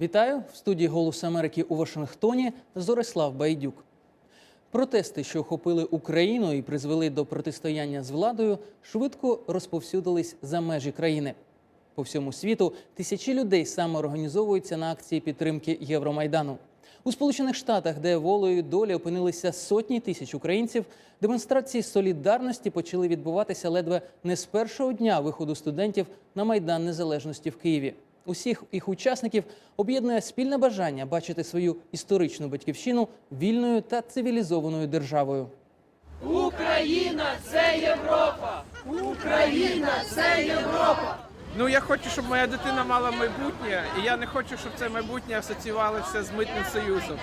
Вітаю в студії Голос Америки у Вашингтоні. Зорислав Байдюк. Протести, що охопили Україну і призвели до протистояння з владою, швидко розповсюдились за межі країни. По всьому світу тисячі людей самоорганізовуються на акції підтримки Євромайдану. У Сполучених Штатах, де волею долі опинилися сотні тисяч українців, демонстрації солідарності почали відбуватися ледве не з першого дня виходу студентів на майдан незалежності в Києві. Усіх їх учасників об'єднує спільне бажання бачити свою історичну батьківщину вільною та цивілізованою державою. Україна це Європа! Україна це Європа! Ну я хочу, щоб моя дитина мала майбутнє, і я не хочу, щоб це майбутнє асоціювалося з митним союзом.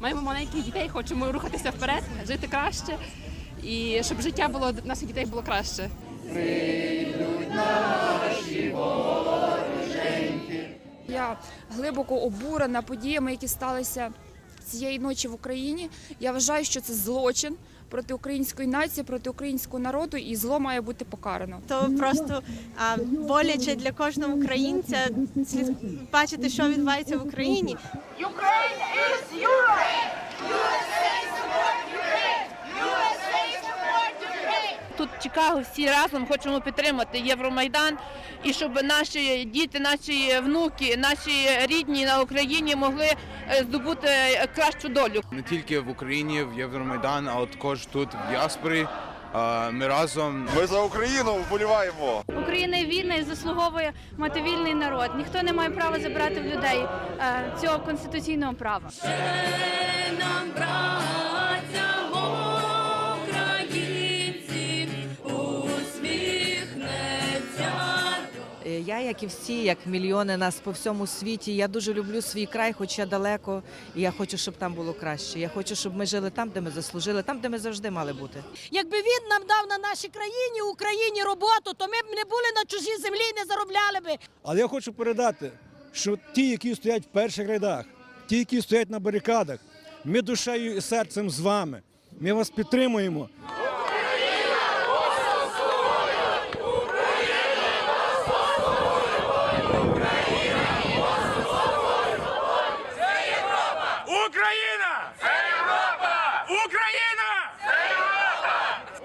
Маємо маленьких дітей, хочемо рухатися вперед, жити краще, і щоб життя було наших дітей було краще. Я глибоко обурена подіями, які сталися цієї ночі в Україні. Я вважаю, що це злочин проти української нації, проти українського народу, і зло має бути покарано. то просто а, боляче для кожного українця слід бачити, що відбувається в Україні. Ukraine is Europe! USA support Ukraine! USA support Ukraine! Тут в Чикаго всі разом хочемо підтримати Євромайдан і щоб наші діти, наші внуки, наші рідні на Україні могли е, здобути кращу долю. не тільки в Україні, в Євромайдан, а також тут в діаспорі. Ми разом Ми за Україну вболіваємо. Україна вільна і заслуговує мати вільний народ. Ніхто не має права забирати в людей е, цього конституційного права. Е, Я, як і всі, як мільйони нас по всьому світі, я дуже люблю свій край, хоча далеко, і я хочу, щоб там було краще. Я хочу, щоб ми жили там, де ми заслужили, там, де ми завжди мали бути. Якби він нам дав на нашій країні, Україні роботу, то ми б не були на чужій землі і не заробляли би. Але я хочу передати, що ті, які стоять в перших рядах, ті, які стоять на барикадах, ми душею і серцем з вами. Ми вас підтримуємо. Україна! Це Європа! Україна! Це Європа!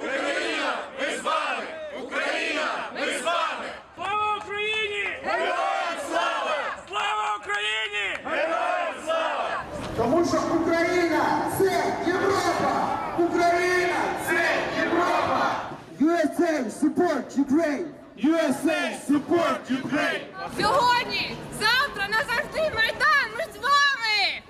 Україна! Ми з вами! Україна! Ми з вами! Слава Україні! Героям слава! Слава Україні! Героям слава! Тому що Україна це Європа! Україна це Європа! USA support Ukraine! USA support Ukraine! Сьогодні, завтра, назавжди майдан! Ми з вами!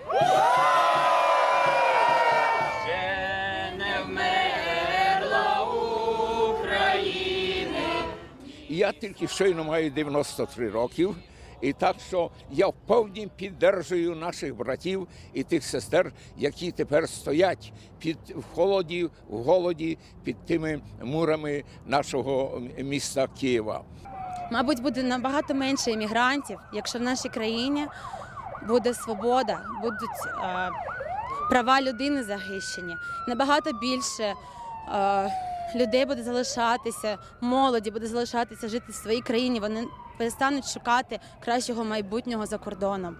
Я тільки щойно маю 93 років, і так що я вповні піддержую наших братів і тих сестер, які тепер стоять під в холоді, в голоді під тими мурами нашого міста Києва. Мабуть, буде набагато менше іммігрантів, якщо в нашій країні буде свобода, будуть е, права людини захищені. Набагато більше е, людей буде залишатися, молоді буде залишатися жити в своїй країні. Вони перестануть шукати кращого майбутнього за кордоном.